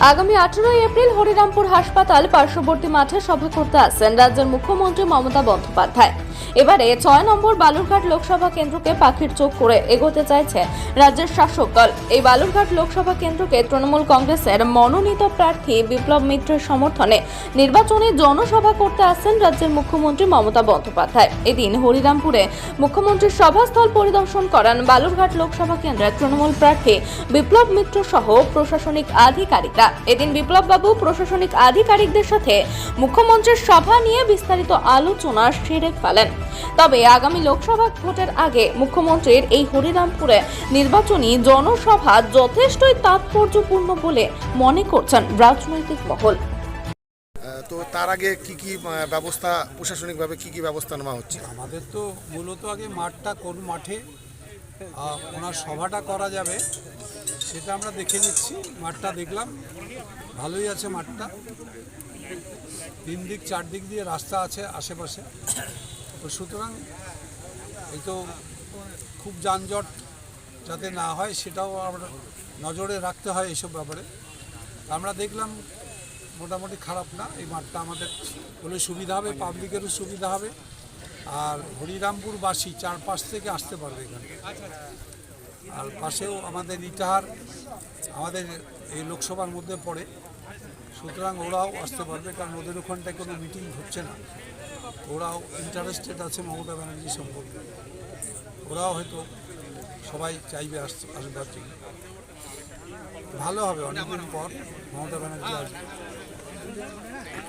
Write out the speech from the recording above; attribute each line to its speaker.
Speaker 1: আগামী আঠেরোই এপ্রিল হরিরামপুর হাসপাতাল পার্শ্ববর্তী মাঠে সভা করতে আসছেন রাজ্যের মুখ্যমন্ত্রী মমতা বন্দ্যোপাধ্যায়। এবারে ছয় নম্বর বালুরঘাট লোকসভা কেন্দ্রকে পাখির চোখ করে এগোতে চাইছে রাজ্যের শাসক দল। এই বালুরঘাট লোকসভা কেন্দ্রকে তৃণমূল কংগ্রেসের মনোনীত প্রার্থী বিপ্লব মিত্রের সমর্থনে নির্বাচনী জনসভা করতে আসছেন রাজ্যের মুখ্যমন্ত্রী মমতা বন্দ্যোপাধ্যায়। এদিন হরিরামপুরে মুখ্যমন্ত্রীর সভাস্থল পরিদর্শন করান বালুরঘাট লোকসভা কেন্দ্রের তৃণমূল প্রার্থী বিপ্লব মিত্র সহ প্রশাসনিক আধিকারিকরা। এদিন বিপ্লববাবু প্রশাসনিক আধিকারিকদের সাথে মুখ্যমন্ত্রীর সভা নিয়ে বিস্তারিত আলোচনা সেরে ফেলেন। তবে আগামী লোকসভা ভোটের আগে মুখ্যমন্ত্রীর এই হরিরামপুরে নির্বাচনী জনসভা যথেষ্টই তাৎপর্যপূর্ণ বলে মনে করছেন রাজনৈতিক মহল।
Speaker 2: তো তার আগে কি কি ব্যবস্থা প্রশাসনিকভাবে কি কি ব্যবস্থা নেওয়া হচ্ছে?
Speaker 3: আমাদের তো মূলত আগে মাঠটা কোন মাঠে ওনার সভাটা করা যাবে সেটা আমরা দেখে নিচ্ছি। মাঠটা দেখলাম ভালোই আছে মাঠটা। তিন দিক চার দিক দিয়ে রাস্তা আছে আশেপাশে। তো সুতরাং এই তো খুব যানজট যাতে না হয়, সেটাও আমরা নজরে রাখতে হয় এইসব ব্যাপারে। আমরা দেখলাম মোটামুটি খারাপ না, এই মাঠটা আমাদের বলে সুবিধা হবে, পাবলিকেরও সুবিধা হবে। আর হরিরামপুরবাসী চারপাশ থেকে আসতে পারবে এখানে। আর পাশেও আমাদের ইটাহার, আমাদের এই লোকসভার মধ্যে পড়ে। সুতরাং ওরাও আসতে পারবে, কারণ ওদের ওখানটায় কোনো মিটিং হচ্ছে না। ওরাও ইন্টারেস্টেড আছে মমতা ব্যানার্জি সম্পর্কে। ওরাও হয়তো সবাই চাইবে আসবার জন্য ভালো হবে অনেকদিন পর মমতা ব্যানার্জি আসবে।